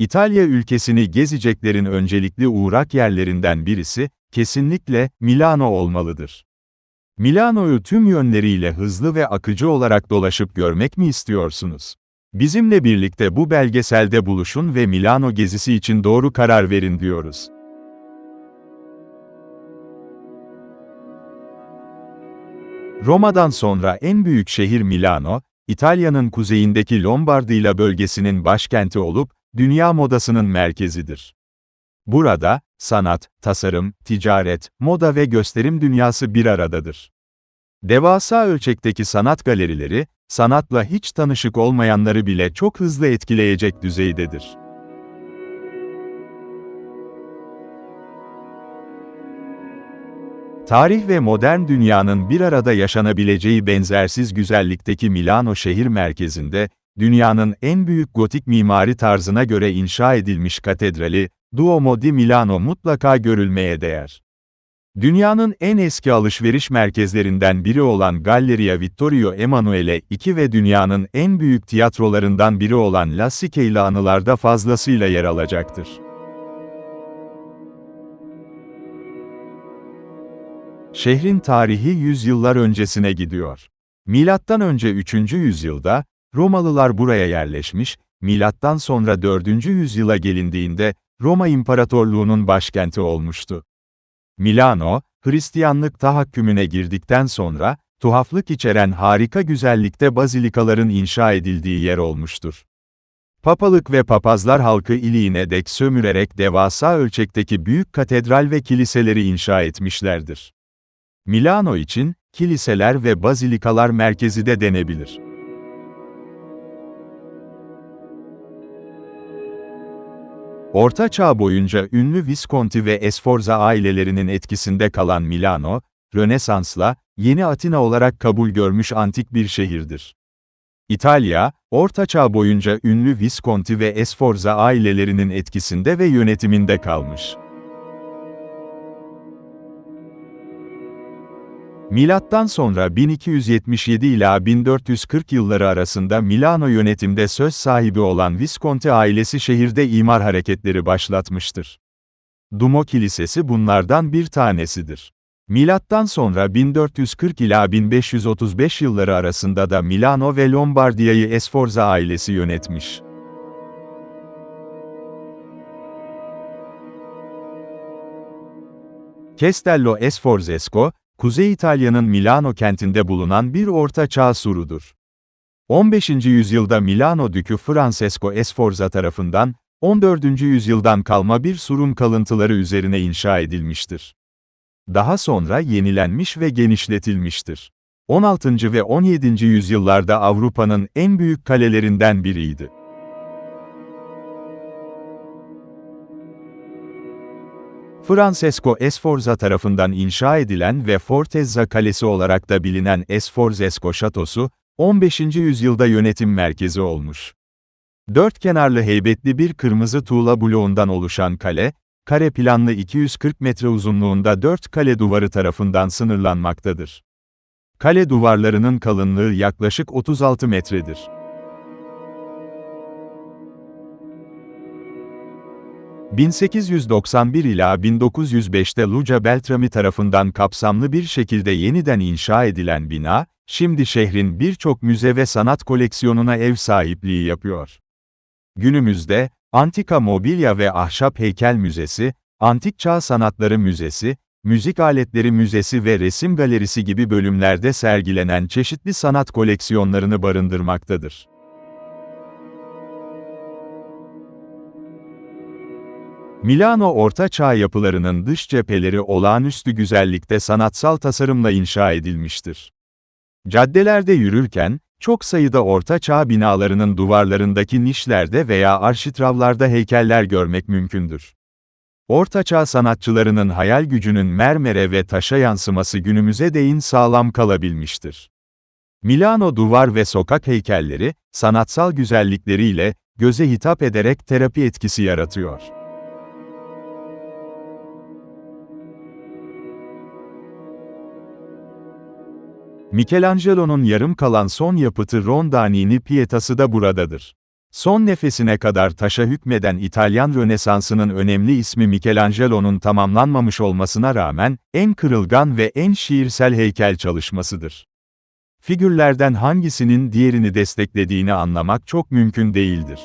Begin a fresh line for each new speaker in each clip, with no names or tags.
İtalya ülkesini gezeceklerin öncelikli uğrak yerlerinden birisi, kesinlikle, Milano olmalıdır. Milano'yu tüm yönleriyle hızlı ve akıcı olarak dolaşıp görmek mi istiyorsunuz? Bizimle birlikte bu belgeselde buluşun ve Milano gezisi için doğru karar verin diyoruz. Roma'dan sonra en büyük şehir Milano, İtalya'nın kuzeyindeki Lombardiya bölgesinin başkenti olup, dünya modasının merkezidir. Burada, sanat, tasarım, ticaret, moda ve gösterim dünyası bir aradadır. Devasa ölçekteki sanat galerileri, sanatla hiç tanışık olmayanları bile çok hızlı etkileyecek düzeydedir. Tarih ve modern dünyanın bir arada yaşanabileceği benzersiz güzellikteki Milano şehir merkezinde, dünyanın en büyük gotik mimari tarzına göre inşa edilmiş katedrali, Duomo di Milano mutlaka görülmeye değer. Dünyanın en eski alışveriş merkezlerinden biri olan Galleria Vittorio Emanuele II ve dünyanın en büyük tiyatrolarından biri olan La ile anılarda fazlasıyla yer alacaktır. Şehrin tarihi yüzyıllar öncesine gidiyor. Milattan önce 3. yüzyılda, Romalılar buraya yerleşmiş, milattan sonra 4. yüzyıla gelindiğinde, Roma İmparatorluğu'nun başkenti olmuştu. Milano, Hristiyanlık tahakkümüne girdikten sonra, tuhaflık içeren harika güzellikte bazilikaların inşa edildiği yer olmuştur. Papalık ve papazlar halkı iliğine dek sömürerek devasa ölçekteki büyük katedral ve kiliseleri inşa etmişlerdir. Milano için, kiliseler ve bazilikalar merkezi de denebilir. Orta Çağ boyunca ünlü Visconti ve Esforza ailelerinin etkisinde kalan Milano, Rönesans'la, Yeni Atina olarak kabul görmüş antik bir şehirdir. İtalya, Orta Çağ boyunca ünlü Visconti ve Esforza ailelerinin etkisinde ve yönetiminde kalmış. Milattan sonra 1277 ila 1440 yılları arasında Milano yönetimde söz sahibi olan Visconti ailesi şehirde imar hareketleri başlatmıştır. Duomo Kilisesi bunlardan bir tanesidir. Milattan sonra 1440 ila 1535 yılları arasında da Milano ve Lombardiya'yı Esforza ailesi yönetmiş. Castello Esforzesco, Kuzey İtalya'nın Milano kentinde bulunan bir orta çağ surudur. 15. yüzyılda Milano Dükü Francesco Esforza tarafından, 14. yüzyıldan kalma bir surun kalıntıları üzerine inşa edilmiştir. Daha sonra yenilenmiş ve genişletilmiştir. 16. ve 17. yüzyıllarda Avrupa'nın en büyük kalelerinden biriydi. Francesco Esforza tarafından inşa edilen ve Fortezza Kalesi olarak da bilinen Esforzesco Şatosu, 15. yüzyılda yönetim merkezi olmuş. Dört kenarlı heybetli bir kırmızı tuğla bloğundan oluşan kale, kare planlı 240 metre uzunluğunda dört kale duvarı tarafından sınırlanmaktadır. Kale duvarlarının kalınlığı yaklaşık 36 metredir. 1891 ila 1905'te Luca Beltrami tarafından kapsamlı bir şekilde yeniden inşa edilen bina, şimdi şehrin birçok müze ve sanat koleksiyonuna ev sahipliği yapıyor. Günümüzde, Antika Mobilya ve Ahşap Heykel Müzesi, Antik Çağ Sanatları Müzesi, Müzik Aletleri Müzesi ve Resim Galerisi gibi bölümlerde sergilenen çeşitli sanat koleksiyonlarını barındırmaktadır. Milano Orta Çağ yapılarının dış cepheleri olağanüstü güzellikte sanatsal tasarımla inşa edilmiştir. Caddelerde yürürken, çok sayıda Orta Çağ binalarının duvarlarındaki nişlerde veya arşitravlarda heykeller görmek mümkündür. Orta Çağ sanatçılarının hayal gücünün mermere ve taşa yansıması günümüze değin sağlam kalabilmiştir. Milano duvar ve sokak heykelleri, sanatsal güzellikleriyle, göze hitap ederek terapi etkisi yaratıyor. Michelangelo'nun yarım kalan son yapıtı Rondinini Pietası da buradadır. Son nefesine kadar taşa hükmeden İtalyan Rönesansı'nın önemli ismi Michelangelo'nun tamamlanmamış olmasına rağmen, en kırılgan ve en şiirsel heykel çalışmasıdır. Figürlerden hangisinin diğerini desteklediğini anlamak çok mümkün değildir.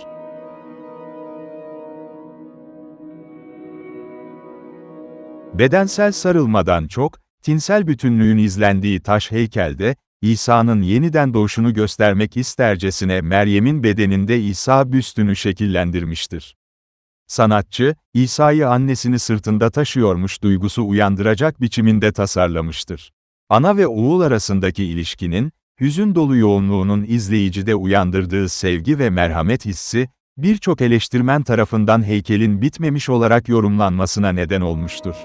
Bedensel sarılmadan çok, tinsel bütünlüğün izlendiği taş heykelde, İsa'nın yeniden doğuşunu göstermek istercesine Meryem'in bedeninde İsa büstünü şekillendirmiştir. Sanatçı, İsa'yı annesini sırtında taşıyormuş duygusu uyandıracak biçiminde tasarlamıştır. Ana ve oğul arasındaki ilişkinin, hüzün dolu yoğunluğunun izleyicide uyandırdığı sevgi ve merhamet hissi, birçok eleştirmen tarafından heykelin bitmemiş olarak yorumlanmasına neden olmuştur.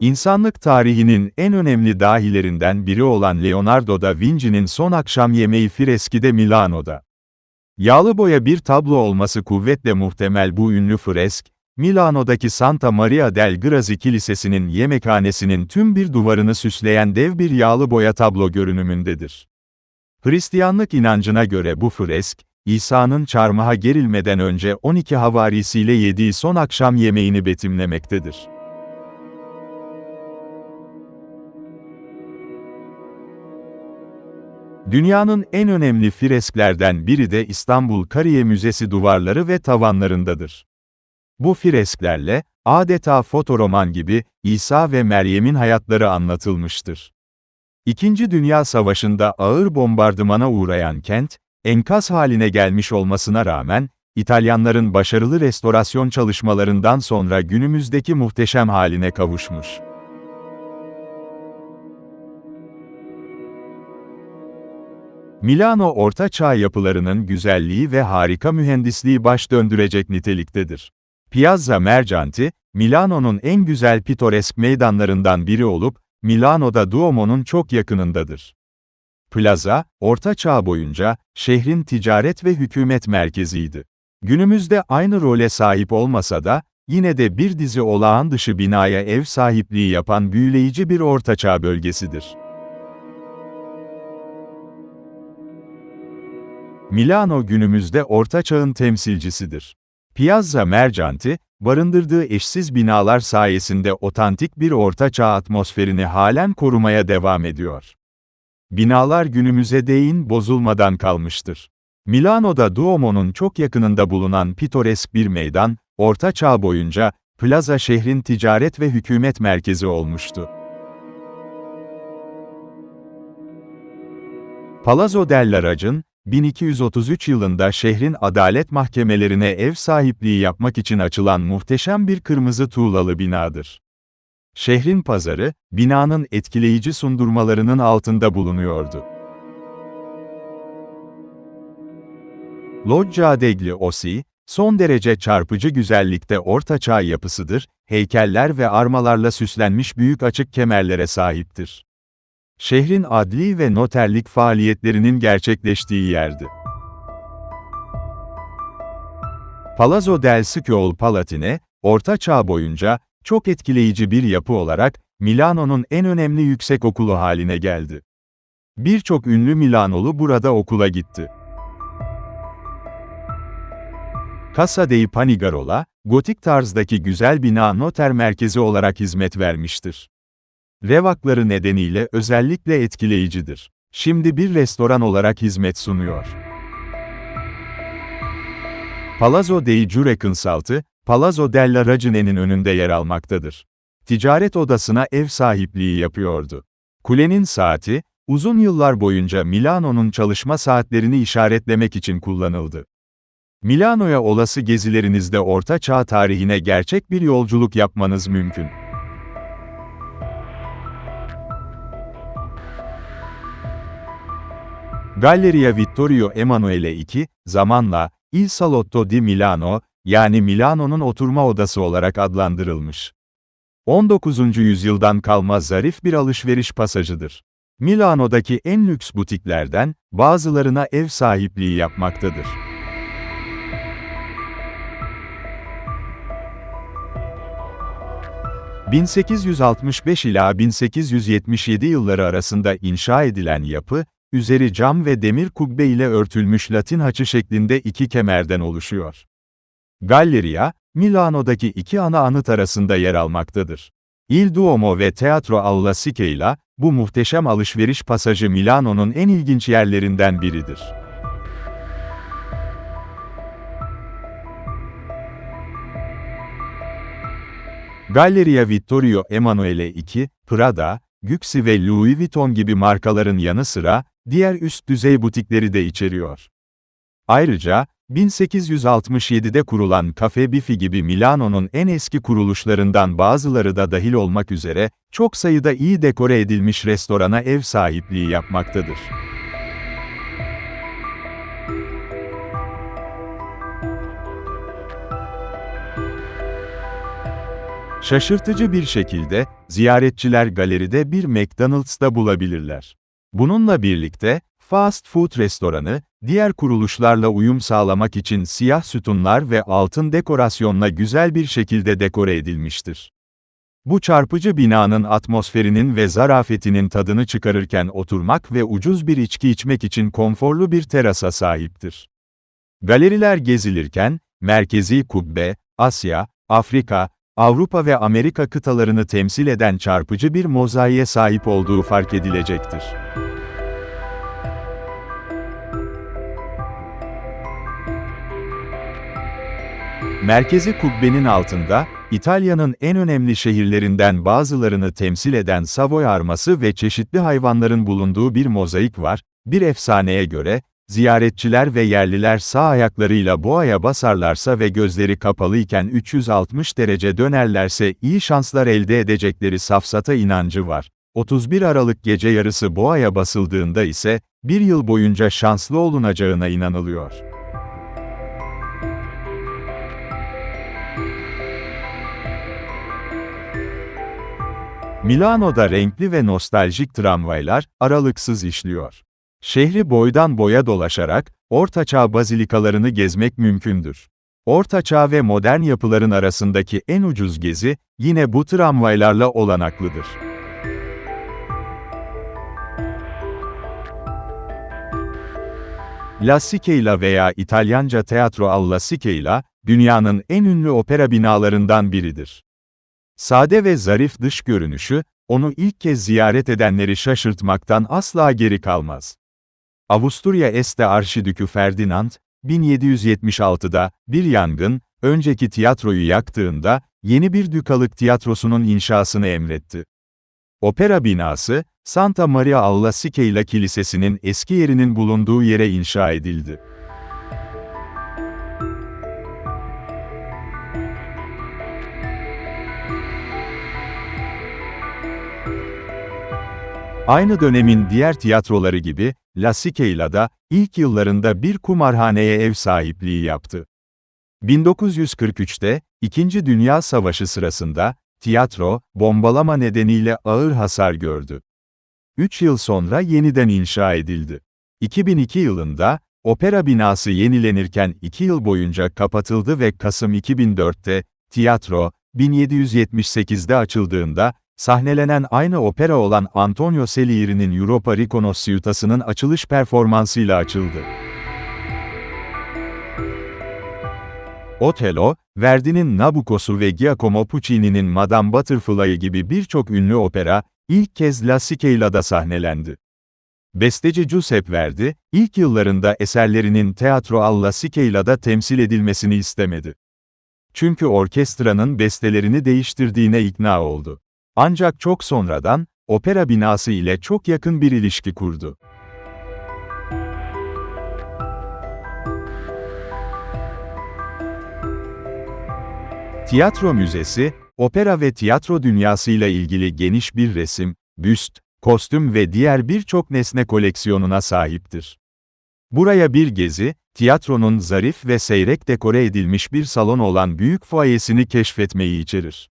İnsanlık tarihinin en önemli dahilerinden biri olan Leonardo da Vinci'nin Son Akşam Yemeği freski de Milano'da. Yağlı boya bir tablo olması kuvvetle muhtemel bu ünlü fresk, Milano'daki Santa Maria del Grazi Kilisesi'nin yemekhanesinin tüm bir duvarını süsleyen dev bir yağlı boya tablo görünümündedir. Hristiyanlık inancına göre bu fresk, İsa'nın çarmıha gerilmeden önce 12 havarisiyle yediği son akşam yemeğini betimlemektedir. Dünyanın en önemli fresklerden biri de İstanbul Kariye Müzesi duvarları ve tavanlarındadır. Bu fresklerle, adeta fotoroman gibi, İsa ve Meryem'in hayatları anlatılmıştır. İkinci Dünya Savaşı'nda ağır bombardımana uğrayan kent, enkaz haline gelmiş olmasına rağmen, İtalyanların başarılı restorasyon çalışmalarından sonra günümüzdeki muhteşem haline kavuşmuş. Milano Orta Çağ yapılarının güzelliği ve harika mühendisliği baş döndürecek niteliktedir. Piazza Mercanti, Milano'nun en güzel pitoresk meydanlarından biri olup, Milano'da Duomo'nun çok yakınındadır. Plaza, Orta Çağ boyunca, şehrin ticaret ve hükümet merkeziydi. Günümüzde aynı role sahip olmasa da, yine de bir dizi olağan dışı binaya ev sahipliği yapan büyüleyici bir ortaçağ bölgesidir. Milano günümüzde Orta Çağ'ın temsilcisidir. Piazza Mercanti, barındırdığı eşsiz binalar sayesinde otantik bir Orta Çağ atmosferini halen korumaya devam ediyor. Binalar günümüze değin bozulmadan kalmıştır. Milano'da Duomo'nun çok yakınında bulunan pitoresk bir meydan, Orta Çağ boyunca, plaza şehrin ticaret ve hükümet merkezi olmuştu. Palazzo della Rag'ın, 1233 yılında şehrin adalet mahkemelerine ev sahipliği yapmak için açılan muhteşem bir kırmızı tuğlalı binadır. Şehrin pazarı, binanın etkileyici sundurmalarının altında bulunuyordu. Loggia degli Ossi, son derece çarpıcı güzellikte ortaçağ yapısıdır, heykeller ve armalarla süslenmiş büyük açık kemerlere sahiptir şehrin adli ve noterlik faaliyetlerinin gerçekleştiği yerdi. Palazzo del Sciol Palatine, Orta Çağ boyunca, çok etkileyici bir yapı olarak, Milano'nun en önemli yüksek okulu haline geldi. Birçok ünlü Milanolu burada okula gitti. Casa dei Panigarola, gotik tarzdaki güzel bina noter merkezi olarak hizmet vermiştir. Revakları nedeniyle özellikle etkileyicidir. Şimdi bir restoran olarak hizmet sunuyor. Palazzo dei Giureconsalti, Palazzo della Ragine'nin önünde yer almaktadır. Ticaret odasına ev sahipliği yapıyordu. Kulenin saati, uzun yıllar boyunca Milano'nun çalışma saatlerini işaretlemek için kullanıldı. Milano'ya olası gezilerinizde Orta Çağ tarihine gerçek bir yolculuk yapmanız mümkün. Galleria Vittorio Emanuele II, zamanla, Il Salotto di Milano, yani Milano'nun oturma odası olarak adlandırılmış. 19. yüzyıldan kalma zarif bir alışveriş pasajıdır. Milano'daki en lüks butiklerden, bazılarına ev sahipliği yapmaktadır. 1865 ila 1877 yılları arasında inşa edilen yapı, üzeri cam ve demir kubbe ile örtülmüş Latin haçı şeklinde iki kemerden oluşuyor. Galleria, Milano'daki iki ana anıt arasında yer almaktadır. Il Duomo ve Teatro alla Scala, bu muhteşem alışveriş pasajı Milano'nun en ilginç yerlerinden biridir. Galleria Vittorio Emanuele II, Prada, Gucci ve Louis Vuitton gibi markaların yanı sıra, diğer üst düzey butikleri de içeriyor. Ayrıca, 1867'de kurulan Cafe Bifi gibi Milano'nun en eski kuruluşlarından bazıları da dahil olmak üzere, çok sayıda iyi dekore edilmiş restorana ev sahipliği yapmaktadır. Şaşırtıcı bir şekilde, ziyaretçiler galeride bir McDonald's'ta bulabilirler. Bununla birlikte, fast food restoranı, diğer kuruluşlarla uyum sağlamak için siyah sütunlar ve altın dekorasyonla güzel bir şekilde dekore edilmiştir. Bu çarpıcı binanın atmosferinin ve zarafetinin tadını çıkarırken oturmak ve ucuz bir içki içmek için konforlu bir terasa sahiptir. Galeriler gezilirken, merkezi kubbe, Asya, Afrika, Avrupa ve Amerika kıtalarını temsil eden çarpıcı bir mozaiğe sahip olduğu fark edilecektir. Merkezi kubbenin altında, İtalya'nın en önemli şehirlerinden bazılarını temsil eden Savoy arması ve çeşitli hayvanların bulunduğu bir mozaik var. Bir efsaneye göre, ziyaretçiler ve yerliler sağ ayaklarıyla boğaya basarlarsa ve gözleri kapalı iken 360 derece dönerlerse iyi şanslar elde edecekleri safsata inancı var. 31 Aralık gece yarısı boğaya basıldığında ise, bir yıl boyunca şanslı olunacağına inanılıyor. Milano'da renkli ve nostaljik tramvaylar, aralıksız işliyor. Şehri boydan boya dolaşarak, Ortaçağ bazilikalarını gezmek mümkündür. Ortaçağ ve modern yapıların arasındaki en ucuz gezi, yine bu tramvaylarla olanaklıdır. La Scala veya İtalyanca Teatro alla Scala, dünyanın en ünlü opera binalarından biridir. Sade ve zarif dış görünüşü, onu ilk kez ziyaret edenleri şaşırtmaktan asla geri kalmaz. Avusturya Este Arşidükü Ferdinand, 1776'da, bir yangın, önceki tiyatroyu yaktığında, yeni bir dükalık tiyatrosunun inşasını emretti. Opera binası, Santa Maria alla Scala Kilisesi'nin eski yerinin bulunduğu yere inşa edildi. Aynı dönemin diğer tiyatroları gibi, La Scala'da, ilk yıllarında bir kumarhaneye ev sahipliği yaptı. 1943'te, İkinci Dünya Savaşı sırasında, tiyatro, bombalama nedeniyle ağır hasar gördü. Üç yıl sonra yeniden inşa edildi. 2002 yılında, opera binası yenilenirken iki yıl boyunca kapatıldı ve Kasım 2004'te, tiyatro, 1778'de açıldığında, sahnelenen aynı opera olan Antonio Salieri'nin Europa Riconosciutası'nın açılış performansıyla açıldı. Otello, Verdi'nin Nabucco'su ve Giacomo Puccini'nin Madame Butterfly gibi birçok ünlü opera, ilk kez La Scala'da sahnelendi. Besteci Giuseppe Verdi, ilk yıllarında eserlerinin Teatro alla Scala'da temsil edilmesini istemedi. Çünkü orkestranın bestelerini değiştirdiğine ikna oldu. Ancak çok sonradan, opera binası ile çok yakın bir ilişki kurdu. Tiyatro Müzesi, opera ve tiyatro dünyasıyla ilgili geniş bir resim, büst, kostüm ve diğer birçok nesne koleksiyonuna sahiptir. Buraya bir gezi, tiyatronun zarif ve seyrek dekore edilmiş bir salon olan büyük fuayesini keşfetmeyi içerir.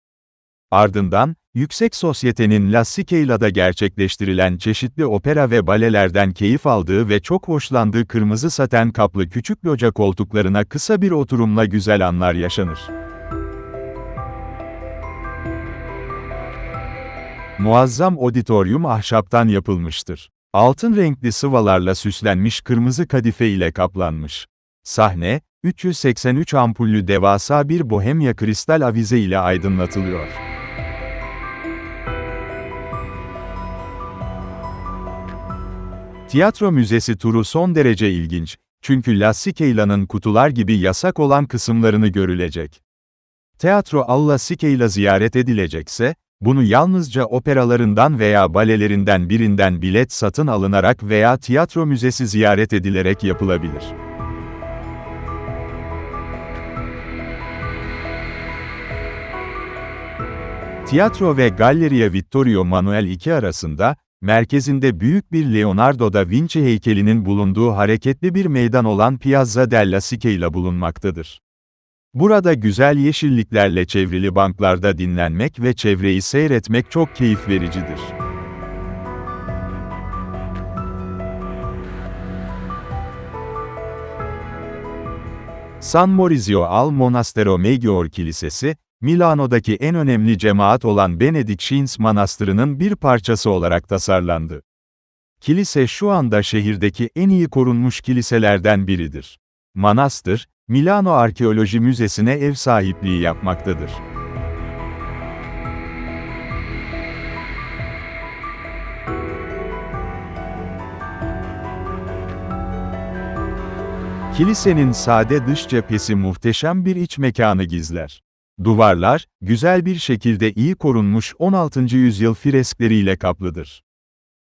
Ardından, yüksek sosyetenin La Scala'da gerçekleştirilen çeşitli opera ve balelerden keyif aldığı ve çok hoşlandığı kırmızı saten kaplı küçük loca koltuklarına kısa bir oturumla güzel anlar yaşanır. Muazzam auditorium ahşaptan yapılmıştır. Altın renkli sıvalarla süslenmiş kırmızı kadife ile kaplanmış. Sahne, 383 ampullü devasa bir bohemya kristal avize ile aydınlatılıyor. Tiyatro müzesi turu son derece ilginç, çünkü La Sikeyla'nın kutular gibi yasak olan kısımlarını görülecek. Teatro alla Sikeila ziyaret edilecekse, bunu yalnızca operalarından veya balelerinden birinden bilet satın alınarak veya tiyatro müzesi ziyaret edilerek yapılabilir. Tiyatro ve Galleria Vittorio Manuel II arasında, merkezinde büyük bir Leonardo da Vinci heykelinin bulunduğu hareketli bir meydan olan Piazza della Sikeila bulunmaktadır. Burada güzel yeşilliklerle çevrili banklarda dinlenmek ve çevreyi seyretmek çok keyif vericidir. San Maurizio al Monastero Maggiore Kilisesi, Milano'daki en önemli cemaat olan Benedictines Manastırı'nın bir parçası olarak tasarlandı. Kilise şu anda şehirdeki en iyi korunmuş kiliselerden biridir. Manastır, Milano Arkeoloji Müzesi'ne ev sahipliği yapmaktadır. Kilisenin sade dış cephesi muhteşem bir iç mekanı gizler. Duvarlar, güzel bir şekilde iyi korunmuş 16. yüzyıl freskleriyle kaplıdır.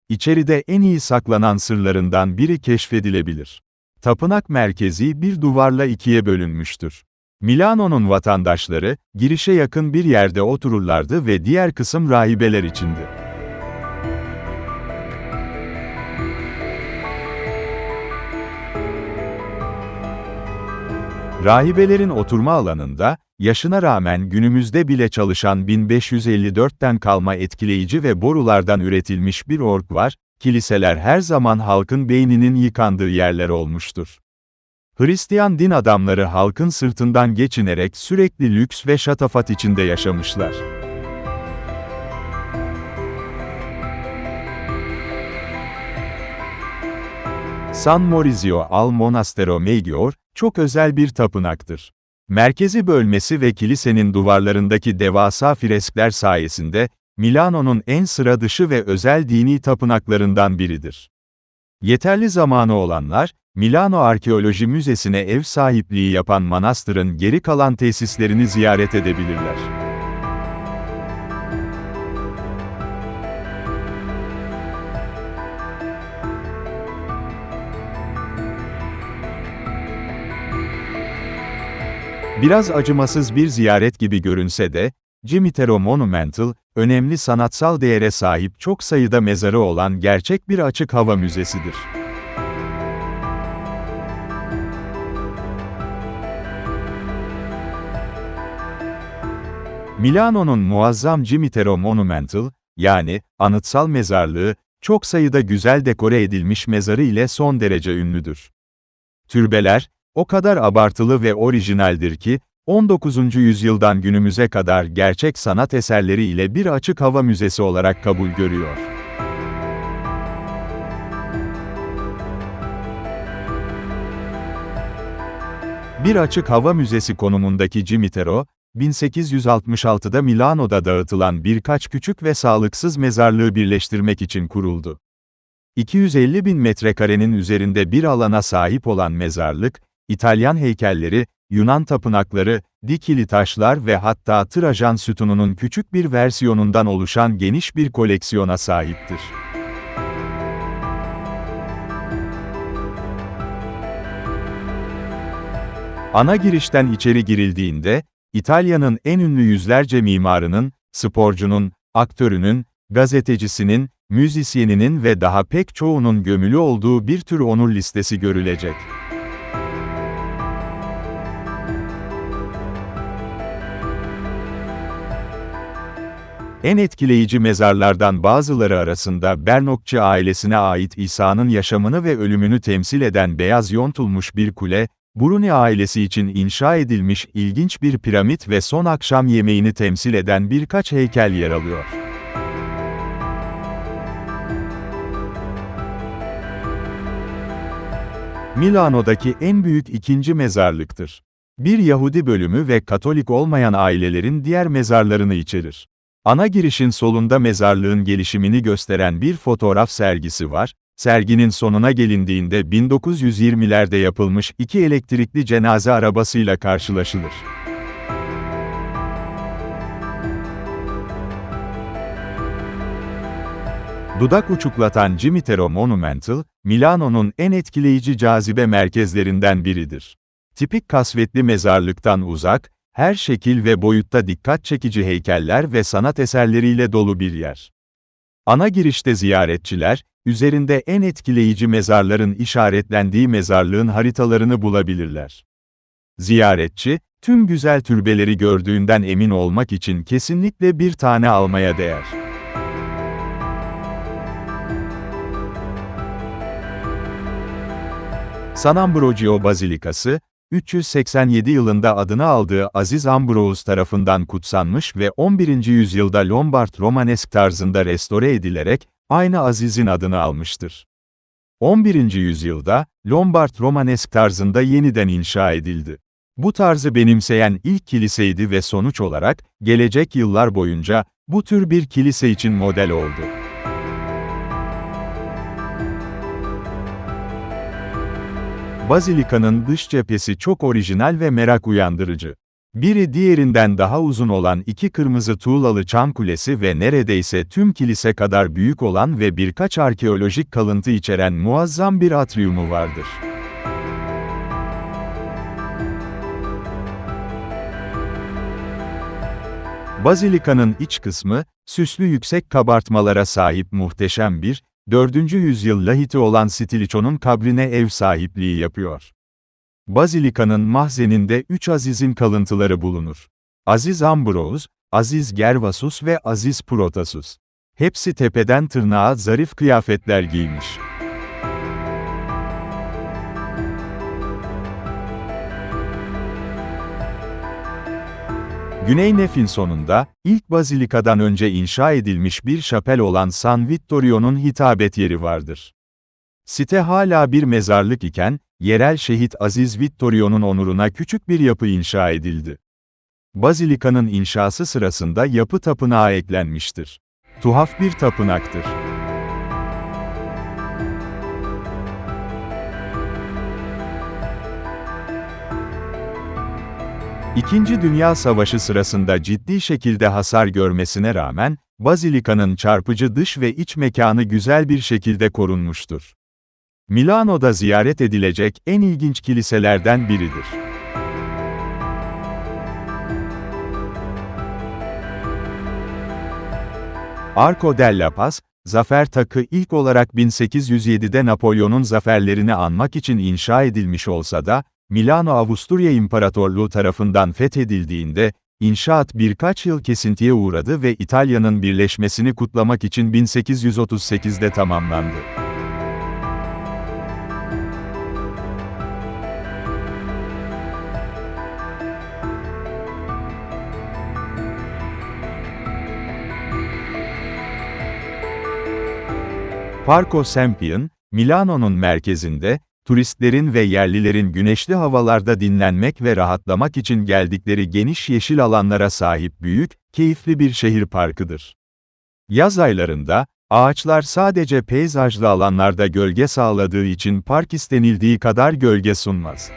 İçeride en iyi saklanan sırlarından biri keşfedilebilir. Tapınak merkezi bir duvarla ikiye bölünmüştür. Milano'nun vatandaşları, girişe yakın bir yerde otururlardı ve diğer kısım rahibeler içindi. Rahibelerin oturma alanında, yaşına rağmen günümüzde bile çalışan 1554'ten kalma etkileyici ve borulardan üretilmiş bir org var, kiliseler her zaman halkın beyninin yıkandığı yerler olmuştur. Hristiyan din adamları halkın sırtından geçinerek sürekli lüks ve şatafat içinde yaşamışlar. San Maurizio al Monastero Maggiore, çok özel bir tapınaktır. Merkezi bölmesi ve kilisenin duvarlarındaki devasa freskler sayesinde, Milano'nun en sıra dışı ve özel dini tapınaklarından biridir. Yeterli zamanı olanlar, Milano Arkeoloji Müzesi'ne ev sahipliği yapan manastırın geri kalan tesislerini ziyaret edebilirler. Biraz acımasız bir ziyaret gibi görünse de, Cimitero Monumental, önemli sanatsal değere sahip çok sayıda mezarı olan gerçek bir açık hava müzesidir. Milano'nun muazzam Cimitero Monumental, yani anıtsal mezarlığı, çok sayıda güzel dekore edilmiş mezarı ile son derece ünlüdür. Türbeler, o kadar abartılı ve orijinaldir ki, 19. yüzyıldan günümüze kadar gerçek sanat eserleri ile bir açık hava müzesi olarak kabul görüyor. Bir açık hava müzesi konumundaki Cimitero, 1866'da Milano'da dağıtılan birkaç küçük ve sağlıksız mezarlığı birleştirmek için kuruldu. 250 bin metrekarenin üzerinde bir alana sahip olan mezarlık, İtalyan heykelleri, Yunan tapınakları, dikili taşlar ve hatta Trajan sütununun küçük bir versiyonundan oluşan geniş bir koleksiyona sahiptir. Ana girişten içeri girildiğinde, İtalya'nın en ünlü yüzlerce mimarının, sporcunun, aktörünün, gazetecisinin, müzisyeninin ve daha pek çoğunun gömülü olduğu bir tür onur listesi görülecek. En etkileyici mezarlardan bazıları arasında Bernokçı ailesine ait İsa'nın yaşamını ve ölümünü temsil eden beyaz yontulmuş bir kule, Bruni ailesi için inşa edilmiş ilginç bir piramit ve son akşam yemeğini temsil eden birkaç heykel yer alıyor. Milano'daki en büyük ikinci mezarlıktır. Bir Yahudi bölümü ve Katolik olmayan ailelerin diğer mezarlarını içerir. Ana girişin solunda mezarlığın gelişimini gösteren bir fotoğraf sergisi var, serginin sonuna gelindiğinde 1920'lerde yapılmış iki elektrikli cenaze arabasıyla karşılaşılır. Dudak uçuklatan Cimitero Monumental, Milano'nun en etkileyici cazibe merkezlerinden biridir. Tipik kasvetli mezarlıktan uzak, her şekil ve boyutta dikkat çekici heykeller ve sanat eserleriyle dolu bir yer. Ana girişte ziyaretçiler, üzerinde en etkileyici mezarların işaretlendiği mezarlığın haritalarını bulabilirler. Ziyaretçi, tüm güzel türbeleri gördüğünden emin olmak için kesinlikle bir tane almaya değer. San Ambrogio Bazilikası, 387 yılında adını aldığı Aziz Ambrose tarafından kutsanmış ve 11. yüzyılda Lombard Romanesk tarzında restore edilerek, aynı Aziz'in adını almıştır. 11. yüzyılda, Lombard Romanesk tarzında yeniden inşa edildi. Bu tarzı benimseyen ilk kiliseydi ve sonuç olarak, gelecek yıllar boyunca, bu tür bir kilise için model oldu. Bazilika'nın dış cephesi çok orijinal ve merak uyandırıcı. Biri diğerinden daha uzun olan iki kırmızı tuğlalı çan kulesi ve neredeyse tüm kilise kadar büyük olan ve birkaç arkeolojik kalıntı içeren muazzam bir atriumu vardır. Bazilika'nın iç kısmı, süslü yüksek kabartmalara sahip muhteşem bir, 4. yüzyıl lahiti olan Stiliço'nun kabrine ev sahipliği yapıyor. Bazilika'nın mahzeninde üç azizin kalıntıları bulunur. Aziz Ambrose, Aziz Gervasus ve Aziz Protasus. Hepsi tepeden tırnağa zarif kıyafetler giymiş. Güney Nef'in sonunda, ilk bazilikadan önce inşa edilmiş bir şapel olan San Vittorio'nun hitabet yeri vardır. Site hala bir mezarlık iken, yerel şehit Aziz Vittorio'nun onuruna küçük bir yapı inşa edildi. Bazilikanın inşası sırasında yapı tapınağa eklenmiştir. Tuhaf bir tapınaktır. İkinci Dünya Savaşı sırasında ciddi şekilde hasar görmesine rağmen, Bazilika'nın çarpıcı dış ve iç mekanı güzel bir şekilde korunmuştur. Milano'da ziyaret edilecek en ilginç kiliselerden biridir. Arco della Paz, zafer takı ilk olarak 1807'de Napolyon'un zaferlerini anmak için inşa edilmiş olsa da, Milano Avusturya İmparatorluğu tarafından fethedildiğinde, inşaat birkaç yıl kesintiye uğradı ve İtalya'nın birleşmesini kutlamak için 1838'de tamamlandı. Parco Sempion, Milano'nun merkezinde, turistlerin ve yerlilerin güneşli havalarda dinlenmek ve rahatlamak için geldikleri geniş yeşil alanlara sahip büyük, keyifli bir şehir parkıdır. Yaz aylarında, ağaçlar sadece peyzajlı alanlarda gölge sağladığı için park istenildiği kadar gölge sunmaz.